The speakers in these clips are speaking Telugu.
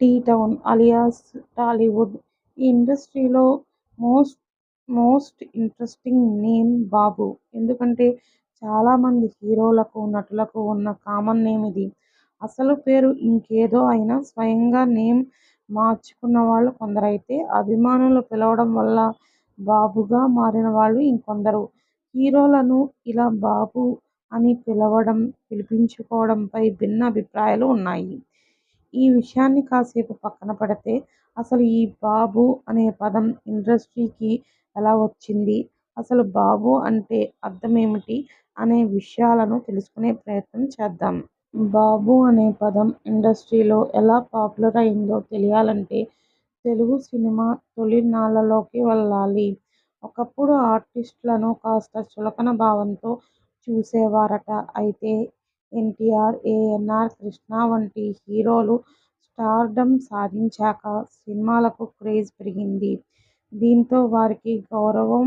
Tea-town alias Tollywood. ఈ ఇండస్ట్రీలో most most interesting name Babu. ఎందుకంటే చాలామంది హీరోలకు, నటులకు ఉన్న కామన్ నేమ్ ఇది. అసలు పేరు ఇంకేదో అయినా స్వయంగా నేమ్ మార్చుకున్న వాళ్ళు కొందరైతే అభిమానులు పిలవడం వల్ల బాబుగా మారిన వాళ్ళు ఇంకొందరు. హీరోలను ఇలా బాబు అని పిలవడం, పిలిపించుకోవడంపై భిన్న అభిప్రాయాలు ఉన్నాయి. ఈ విషయాన్ని కాసేపు పక్కన పెడితే అసలు ఈ 'బాబు' అనే పదం ఇండస్ట్రీకి ఎలా వచ్చింది? అసలు 'బాబు' అంటే అర్థం ఏమిటి అనే విషయాలను తెలుసుకునే ప్రయత్నం చేద్దాం. 'బాబు' అనే పదం ఇండస్ట్రీలో ఎలా పాపులర్ అయిందో తెలియాలంటే తెలుగు సినిమా తొలినాళ్ళలోకి వెళ్ళాలి ఒకప్పుడు ఆర్టిస్టులను కాస్త చులకన భావంతో చూసేవారట. అయితే ఎన్టీఆర్, ఏఎన్నార్, కృష్ణ వంటి హీరోలు స్టార్డమ్ సాధించాక సినిమాలకు క్రేజ్ పెరిగింది. దీంతో వారికి గౌరవం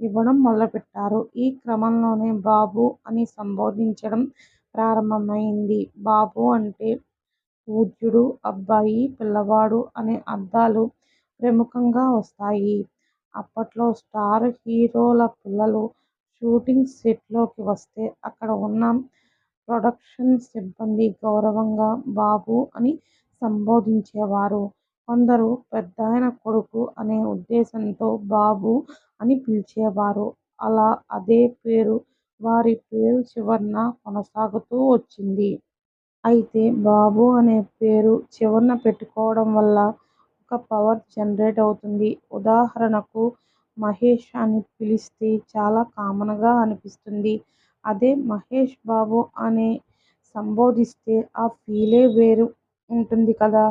ఇవ్వడం మొదలుపెట్టారు. ఈ క్రమంలోనే 'బాబూ' అని సంబోధించడం ప్రారంభమైంది. బాబు అంటే పూజ్యుడు, అబ్బాయి, పిల్లవాడు అనే అర్థాలు ప్రముఖంగా వస్తాయి. అప్పట్లో స్టార్ హీరోల పిల్లలు షూటింగ్ సెట్లోకి వస్తే అక్కడ ఉన్న ప్రొడక్షన్ సిబ్బంది గౌరవంగా బాబు అని సంబోధించేవారు. కొందరు పెద్దాయన కొడుకు అనే ఉద్దేశంతో బాబు అని పిలిచేవారు. అలా అదే పేరు వారి పేరు చివర్నా కొనసాగుతూ వచ్చింది. అయితే 'బాబు' అనే పేరు చివర్న పెట్టుకోవడం వల్ల ఒక పవర్ జనరేట్ అవుతుంది. ఉదాహరణకు మహేష్ అని పిలిస్తే చాలా కామన్గా అనిపిస్తుంది. అదే మహేష్ బాబు' అని సంబోధిస్తే ఆ ఫీలే వేరు ఉంటుంది కదా!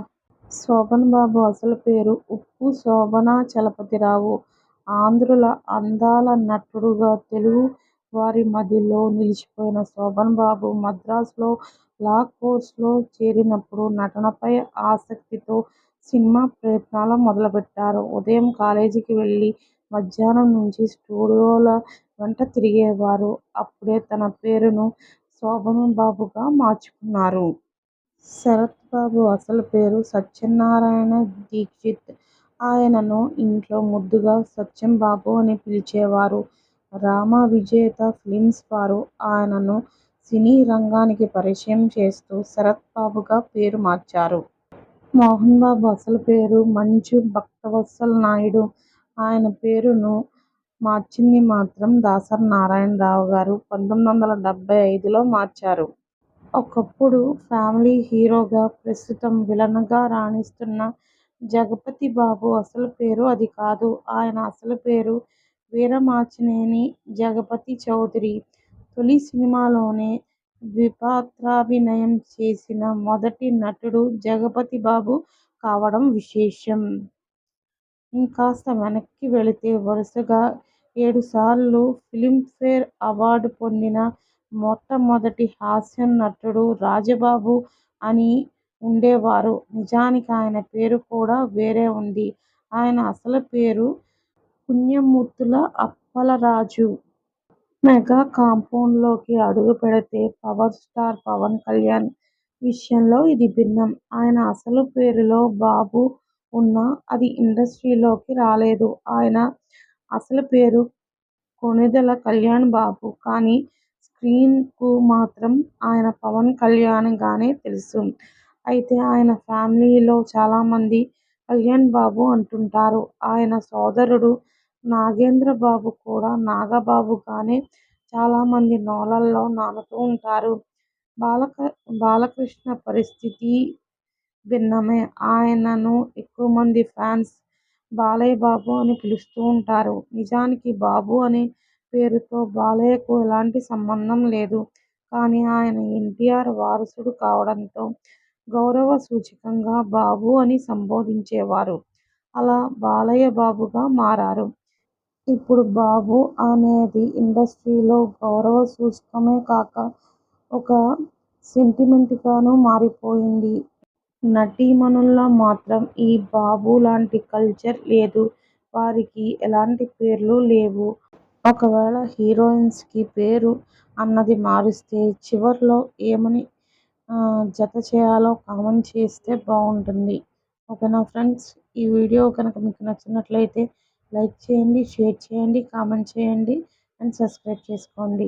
శోభన్ బాబు అసలు పేరు ఉప్పు శోభనాచలపతిరావు. ఆంధ్రుల అందాల నటుడుగా తెలుగు వారి మధ్యలో నిలిచిపోయిన శోభన్ బాబు మద్రాసులో లా కోర్సులో చేరినప్పుడు నటనపై ఆసక్తితో సినిమా ప్రయత్నాలు మొదలుపెట్టారు. ఉదయం కాలేజీకి వెళ్ళి మధ్యాహ్నం నుంచి స్టూడియోల వెంట తిరిగేవారు. అప్పుడే తన పేరును శోభన్బాబుగా మార్చుకున్నారు. శరత్బాబు అసలు పేరు సత్యనారాయణ దీక్షిత్. ఆయనను ఇంట్లో ముద్దుగా సత్యంబాబు అని పిలిచేవారు. రామవిజేత ఫిల్మ్స్ వారు ఆయనను సినీ రంగానికి పరిచయం చేస్తూ శరత్బాబుగా పేరు మార్చారు. మోహన్బాబు అసలు పేరు మంజు భక్తవత్సల నాయుడు. ఆయన పేరును మార్చింది మాత్రం దాసరి నారాయణరావు గారు పంతొమ్మిది వందల డెబ్బై ఐదులో మార్చారు. ఒకప్పుడు ఫ్యామిలీ హీరోగా, ప్రస్తుతం విలన్గా రాణిస్తున్న జగపతిబాబు అసలు పేరు అది కాదు. ఆయన అసలు పేరు వీరమాచినేని జగపతిచౌదరి. తొలి సినిమాలోనే ద్విపాత్రాభినయం చేసిన మొదటి నటుడు జగపతిబాబు కావడం విశేషం. ఇంకాస్త వెనక్కి వెళితే వరుసగా ఏడుసార్లు ఫిలింఫేర్ అవార్డు పొందిన మొట్టమొదటి హాస్య నటుడు రాజబాబు అని ఉండేవారు. నిజానికి ఆయన పేరు కూడా వేరే ఉంది. ఆయన అసలు పేరు పుణ్యమూర్తుల అప్పలరాజు. మెగా కాంపౌండ్లోకి అడుగుపెడితే పవర్ స్టార్ పవన్ కళ్యాణ్ విషయంలో ఇది భిన్నం. ఆయన అసలు పేరులో 'బాబు' ఉన్నా అది ఇండస్ట్రీలోకి రాలేదు. ఆయన అసలు పేరు కొణిదెల కల్యాణ్బాబు. కానీ స్ర్కీన్కు మాత్రం ఆయన పవన్ కళ్యాణ్గానే తెలుసు. అయితే ఆయన ఫ్యామిలీలో చాలామంది కల్యాణ్బాబు అంటుంటారు. ఆయన సోదరుడు నాగేంద్రబాబు కూడా నాగబాబుగానే చాలామంది నోళ్ళలో నానుతూ ఉంటారు. బాలకృష్ణ పరిస్థితి భిన్నమే. ఆయనను ఎక్కువమంది ఫ్యాన్స్ బాలయ్య బాబు అని పిలుస్తూ ఉంటారు. నిజానికి 'బాబు' అనే పేరుతో బాలయ్యకు ఎలాంటి సంబంధం లేదు. కానీ ఆయన ఎన్టీఆర్ వారసుడు కావడంతో గౌరవ సూచకంగా 'బాబు' అని సంబోధించేవారు. అలా బాలయ్య బాబుగా మారారు. ఇప్పుడు 'బాబు' అనేది ఇండస్ట్రీలో గౌరవ సూచకమే కాక ఒక సెంటిమెంట్గానూ మారిపోయింది. నటీమణుల్లో మాత్రం ఈ 'బాబు' లాంటి కల్చర్ లేదు. వారికి ఎలాంటి పేర్లు లేవు. ఒకవేళ హీరోయిన్స్కి పేరు అన్నది మారుస్తే చివర్లో ఏమని జతచేయాలో కామెంట్ చేస్తే బావుంటుంది. ఓకేనా ఫ్రెండ్స్ ఈ వీడియో కనుక మీకు నచ్చినట్లయితే లైక్ చేయండి షేర్ చేయండి కామెంట్ చేయండి అండ్ సబ్స్క్రైబ్ చేసుకోండి